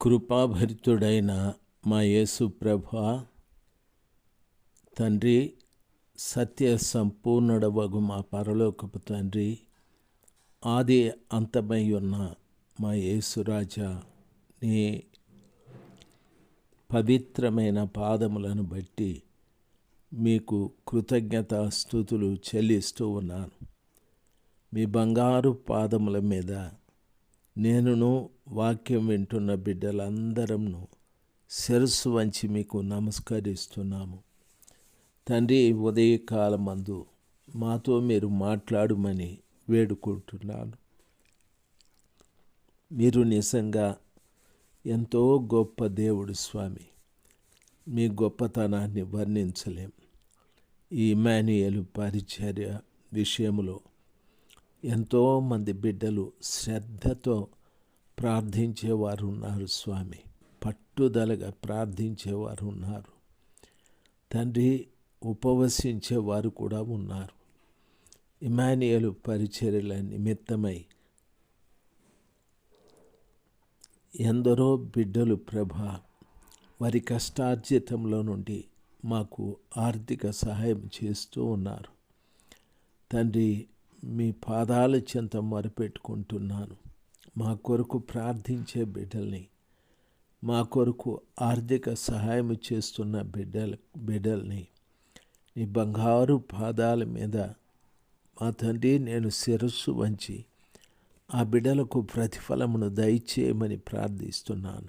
కృపాభరితుడైన మా యేసు ప్రభ తండ్రి సత్య సంపూర్ణుడవగు మా పరలోకపు తండ్రి ఆది అంతమై ఉన్న మా యేసురాజా నీ పవిత్రమైన పాదములను బట్టి మీకు కృతజ్ఞత స్థుతులు చెల్లిస్తూ ఉన్నాను. మీ బంగారు పాదముల మీద నేనును వాక్యం వింటున్న బిడ్డలందరంను శిరస్సు వంచి మీకు నమస్కరిస్తున్నాము. తండ్రి ఉదయకాలమందు మాతో మీరు మాట్లాడమని వేడుకుంటున్నాను. మీరు నిజంగా ఎంతో గొప్ప దేవుడు స్వామి. మీ గొప్పతనాన్ని వర్ణించలేం. ఈ ఇమాన్యుయలు పరిచర్య విషయంలో ఎంతోమంది బిడ్డలు శ్రద్ధతో ప్రార్థించేవారు ఉన్నారు స్వామి. పట్టుదలగా ప్రార్థించేవారు ఉన్నారు. తండ్రి ఉపవసించేవారు కూడా ఉన్నారు. ఇమానియలు పరిచర్యల నిమిత్తమై ఎందరో బిడ్డలు ప్రభ వారి కష్టార్జితంలో నుండి మాకు ఆర్థిక సహాయం చేస్తూ ఉన్నారు. తండ్రి మీ పాదాల చెంత మరిపెట్టుకుంటున్నాను. మా కొరకు ప్రార్థించే బిడ్డల్ని మా కొరకు ఆర్థిక సహాయం చేస్తున్న బిడ్డల బిడ్డల్ని నీ బంగారు పాదాల మీద మా తండ్రి నేను శిరస్సు వంచి ఆ బిడ్డలకు ప్రతిఫలమును దయచేయమని ప్రార్థిస్తున్నాను.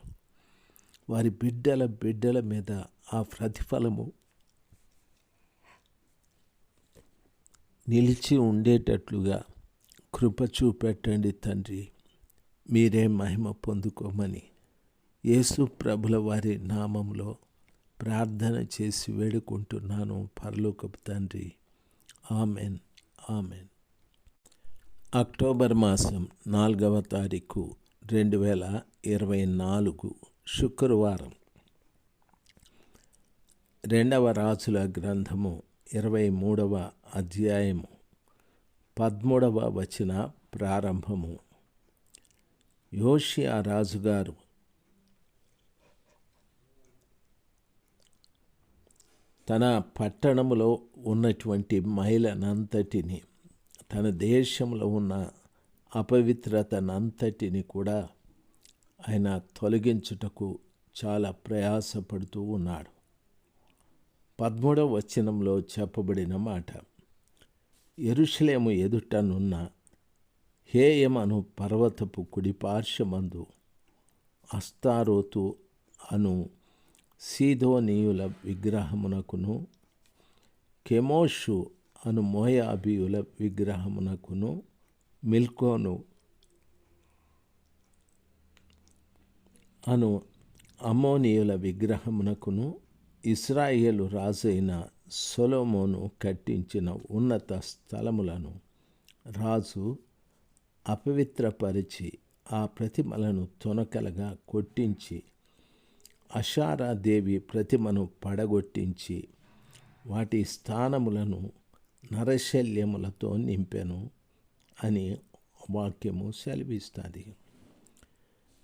వారి బిడ్డల బిడ్డల మీద ఆ ప్రతిఫలము నిలిచి ఉండేటట్లుగా కృప చూపెట్టండి తండ్రి. మీరే మహిమ పొందుకోమని యేసు ప్రభుల వారి నామంలో ప్రార్థన చేసి వేడుకుంటున్నాను పరలోకపు తండ్రి. ఆమెన్. ఆమెన్. అక్టోబర్ మాసం నాలుగవ తారీఖు రెండు వేల ఇరవై నాలుగు శుక్రవారం. రెండవ రాజుల గ్రంథము ఇరవై మూడవ అధ్యాయము పద్మూడవ వచన ప్రారంభము. యోషియా రాజుగారు తన పట్టణములో ఉన్నటువంటి మహిళనంతటిని తన దేశంలో ఉన్న అపవిత్రతనంతటిని కూడా ఆయన తొలగించుటకు చాలా ప్రయాసపడుతూ ఉన్నాడు. పదమూడవ వచనంలో చెప్పబడిన మాట ఎరుషలేము ఎదుటనున్న హేయమను పర్వతపు కుడి పార్శ్వమందు అస్తారోతు అను సీదోనీయుల విగ్రహమునకును కెమోషు అను మోయాబియుల విగ్రహమునకును మిల్కోను అను అమోనియుల విగ్రహమునకును ఇస్రాయేలు రాజైన సొలోమోను కట్టించిన ఉన్నత స్థలములను రాజు అపవిత్రపరిచి ఆ ప్రతిమలను తొనకలుగా కొట్టించి అషారాదేవి ప్రతిమను పడగొట్టించి వాటి స్థానములను నరశల్యములతో నింపెను అని వాక్యము సెలవిస్తుంది.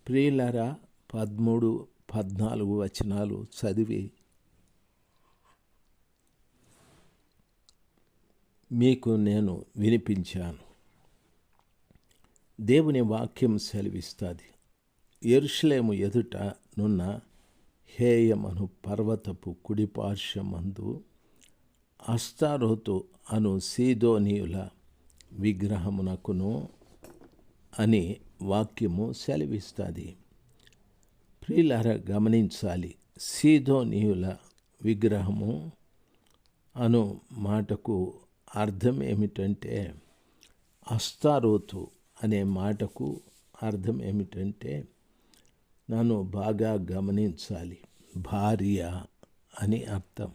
ప్రియులరా పదమూడు పద్నాలుగు వచనాలు చదివి మీకు నేను వినిపించాను. దేవుని వాక్యం సెలవిస్తుంది. ఎరుషలేము ఎదుట నున్న హేయమను పర్వతపు కుడిపార్శ్వమందు అస్తారోతు అను సీదోనీయుల విగ్రహమునకును అని వాక్యము సెలవిస్తుంది. ప్రియులార గమనించాలి. సీదోనీయుల విగ్రహము అను మాటకు అర్థం ఏమిటంటే అస్తారోతు అనే మాటకు అర్థం ఏమిటంటే నన్ను బాగా గమనించాలి భార్య అని అర్థం.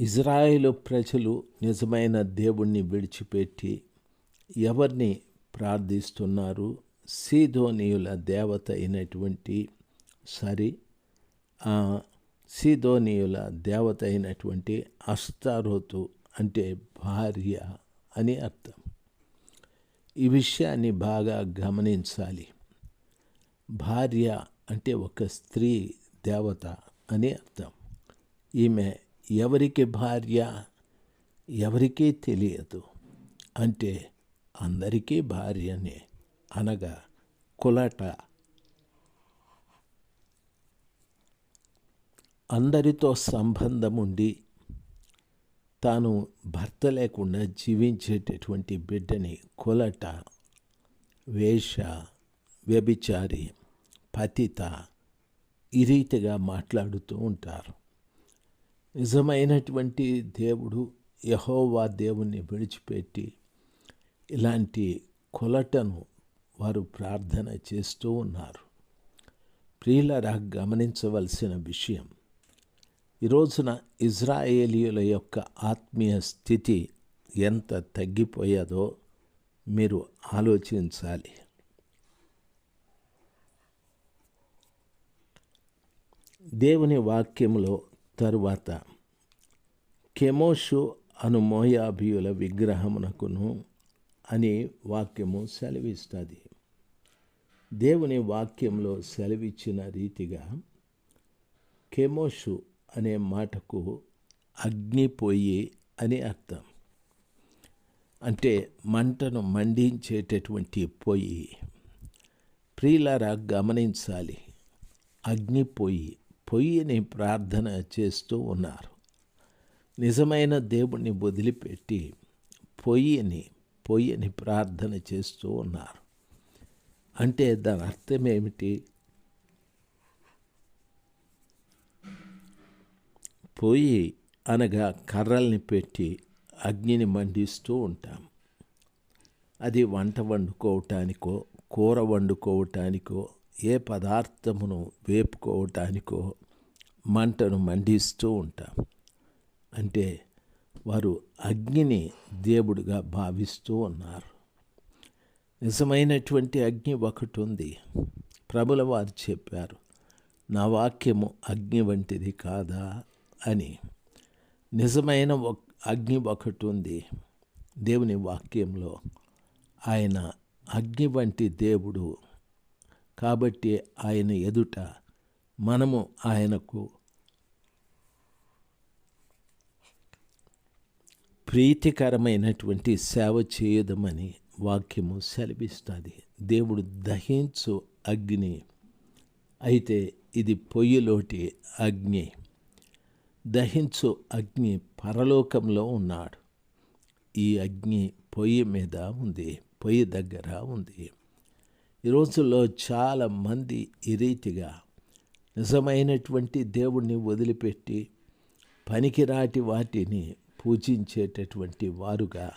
ఇజ్రాయేలు ప్రజలు నిజమైన దేవుణ్ణి విడిచిపెట్టి ఎవరిని ప్రార్థిస్తున్నారు? సీదోనీయుల దేవత అయినటువంటి సరి సీదోనీయుల దేవత అయినటువంటి అస్తారోతు అంటే భార్య అని అర్థం. ఈ విషయాన్ని బాగా గమనించాలి. భార్య అంటే ఒక స్త్రీ దేవత అని అర్థం. ఈమె ఎవరికి భార్య? ఎవరికీ తెలియదు. అంటే అందరికీ భార్యనే అనగా కులట అందరితో సంబంధం ఉండి తాను భర్త లేకుండా జీవించేటటువంటి బిడ్డని కులట వేష వ్యభిచారి పతిత ఈ రీతిగా మాట్లాడుతూ ఉంటారు. నిజమైనటువంటి దేవుడు యహోవా దేవుణ్ణి విడిచిపెట్టి ఇలాంటి కొలటను వారు ప్రార్థన చేస్తూ ఉన్నారు. ప్రియులరా గమనించవలసిన విషయం ఈ రోజున ఇజ్రాయేలీయుల యొక్క ఆత్మీయ స్థితి ఎంత తగ్గిపోయాదో మీరు ఆలోచించాలి. దేవుని వాక్యంలో తరువాత కెమోషు అను మోయాభియుల విగ్రహమునకును అని వాక్యము సెలవిస్తుంది. దేవుని వాక్యంలో సెలవిచ్చిన రీతిగా కెమోషు అనే మాటకు అగ్నిపోయి అని అర్థం. అంటే మంటను మండించేటటువంటి పొయ్యి ప్రియులారా గమనించాలి. అగ్నిపోయి పొయ్యిని ప్రార్థన చేస్తూ ఉన్నారు. నిజమైన దేవుణ్ణి వదిలిపెట్టి పొయ్యిని పొయ్యిని ప్రార్థన చేస్తూ ఉన్నారు. అంటే దాని అర్థం ఏమిటి? పొయ్యి అనగా కర్రల్ని పెట్టి అగ్నిని మండిస్తూ ఉంటాం. అది వంట వండుకోవటానికో కూర వండుకోవటానికో ఏ పదార్థమును వేపుకోవటానికో మంటను మండిస్తూ ఉంటాం. అంటే వారు అగ్నిని దేవుడిగా భావిస్తూ ఉన్నారు. నిజమైనటువంటి అగ్ని ఒకటి ఉంది ప్రభుల వారు చెప్పారు నా వాక్యము అగ్ని వంటిది కాదా? అని నిజమైన అగ్ని ఒకటి ఉంది. దేవుని వాక్యంలో ఆయన అగ్ని వంటి దేవుడు కాబట్టి ఆయన ఎదుట మనము ఆయనకు ప్రీతికరమైనటువంటి సేవ చేయదమని వాక్యము సెలవిస్తుంది. దేవుడు దహించు అగ్ని. అయితే ఇది పొయ్యిలోటి అగ్ని. దహించు అగ్ని పరలోకంలో ఉన్నాడు. ఈ అగ్ని పొయ్యి మీద ఉంది పొయ్యి దగ్గర ఉంది. ఈ రోజుల్లో చాలామంది ఈ రీతిగా నిజమైనటువంటి దేవుణ్ణి వదిలిపెట్టి పనికిరాటి వాటిని పూజించేటటువంటి వారుగా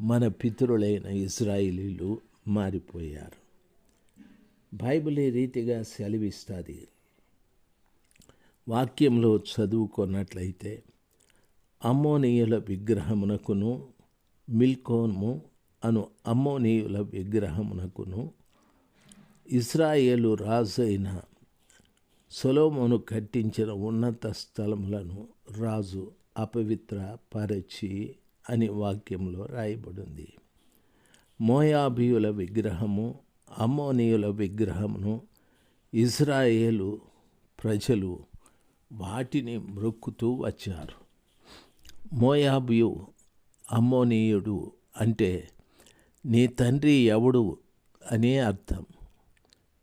మన పితరులైన ఇజ్రాయిలీలు మారిపోయారు. బైబిల్ ఈ రీతిగా సెలవిస్తుంది వాక్యంలో చదువుకున్నట్లయితే అమ్మోనీయుల విగ్రహమునకును మిల్కోను అను అమ్మోనీయుల విగ్రహమునకును ఇస్రాయేలు రాజైన సొలోమోను కట్టించిన ఉన్నత స్థలములను రాజు అపవిత్ర పరచి అని వాక్యంలో రాయబడింది. మోయాబియుల విగ్రహము అమ్మోనియుల విగ్రహమును ఇజ్రాయేలు ప్రజలు వాటిని మ్రొక్కుతూ వచ్చారు. మోయాబియు అమ్మోనీయుడు అంటే నీ తండ్రి ఎవడు? అనే అర్థం.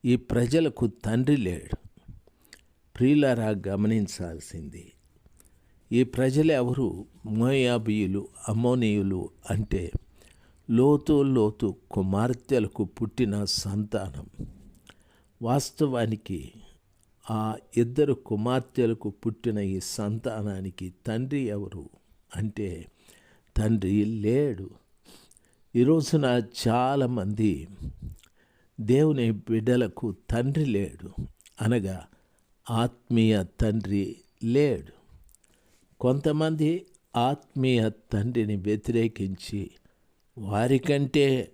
ఈ ప్రజలకు తండ్రి లేడు. ప్రియులరా గమనించాల్సింది. ఈ ప్రజలు ఎవరు? మోయాబియులు అమ్మోనీయులు అంటే లోతు లోతు కుమార్తెలకు పుట్టిన సంతానం. వాస్తవానికి ఆ ఇద్దరు కుమార్తెలకు పుట్టిన ఈ సంతానానికి తండ్రి ఎవరు అంటే తండ్రి లేడు. ఈరోజున చాలామంది దేవుని బిడ్డలకు తండ్రి లేడు అనగా ఆత్మీయ తండ్రి లేడు. కొంతమంది ఆత్మీయ తండ్రిని వ్యతిరేకించి వారికంటే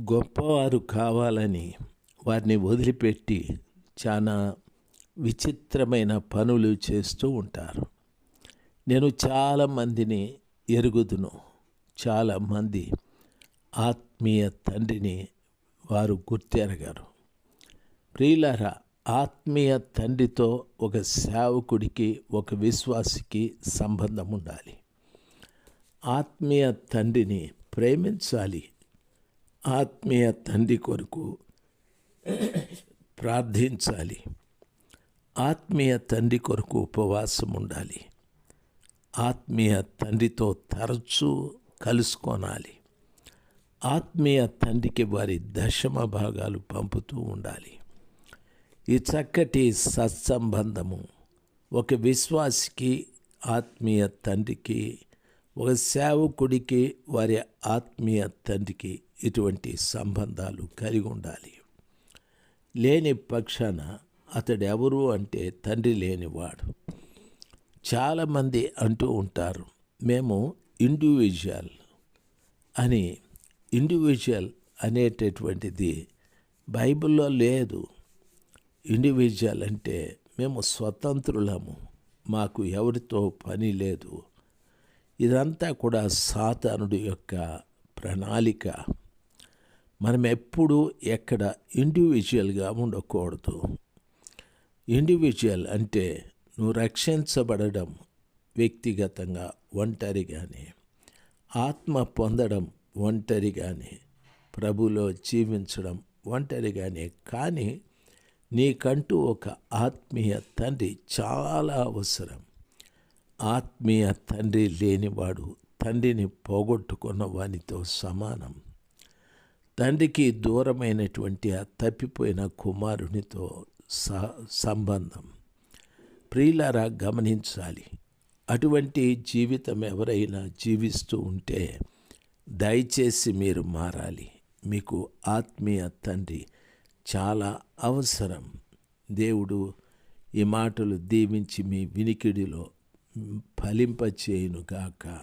గొప్పవారు కావాలని వారిని వదిలిపెట్టి చాలా విచిత్రమైన పనులు చేస్తూ ఉంటారు. నేను చాలామందిని ఎరుగుదును. చాలామంది ఆత్మీయ తండ్రిని వారు గుర్తెరగారు. ప్రియులారా ఆత్మీయ తండ్రితో ఒక సేవకుడికి ఒక విశ్వాసికి సంబంధం ఉండాలి ఆత్మీయ తండ్రిని ప్రేమించాలి. ఆత్మీయ తండ్రి కొరకు ప్రార్థించాలి. ఆత్మీయ తండ్రి కొరకు ఉపవాసం ఉండాలి. ఆత్మీయ తండ్రితో తరచూ కలుసుకోనాలి. ఆత్మీయ తండ్రికి వారి దశమ భాగాలు పంపుతూ ఉండాలి. ఈ చక్కటి సత్సంబంధము ఒక విశ్వాసికి ఆత్మీయ తండ్రికి ఒక సేవకుడికి వారి ఆత్మీయ తండ్రికి ఇటువంటి సంబంధాలు కలిగి ఉండాలి. లేని పక్షాన అతడు ఎవరు అంటే తండ్రి లేనివాడు. చాలామంది అంటూ ఉంటారు మేము ఇండివిజువల్ అని. ఇండివిజువల్ అనేటటువంటిది బైబిల్లో లేదు. ఇండివిజువల్ అంటే మేము స్వతంత్రులము మాకు ఎవరితో పని లేదు. ఇదంతా కూడా సాతానుడి యొక్క ప్రణాళిక. మనం ఎప్పుడు ఎక్కడ ఇండివిజువల్గా ఉండకూడదు. ఇండివిజువల్ అంటే నువ్వు రక్షించబడడం వ్యక్తిగతంగా ఒంటరిగానే ఆత్మ పొందడం ఒంటరిగానే ప్రభులో జీవించడం ఒంటరిగానే. కానీ నీకంటూ ఒక ఆత్మీయ తండ్రి చాలా అవసరం. ఆత్మీయ తండ్రి లేనివాడు తండ్రిని పోగొట్టుకున్న వానితో సమానం. తండ్రికి దూరమైనటువంటి ఆ తప్పిపోయిన కుమారునితో సంబంధం. ప్రియులారా గమనించాలి. అటువంటి జీవితం ఎవరైనా జీవిస్తూ ఉంటే దయచేసి మీరు మారాలి. మీకు ఆత్మీయ తండ్రి చాలా అవసరం. దేవుడు ఈ మాటలు దీవించి మీ వినికిడిలో ఫలింపచేయునుగాక.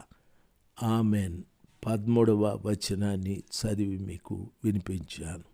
ఆమెన్. పదమూడవ వచనాన్ని చదివి మీకు వినిపించాను.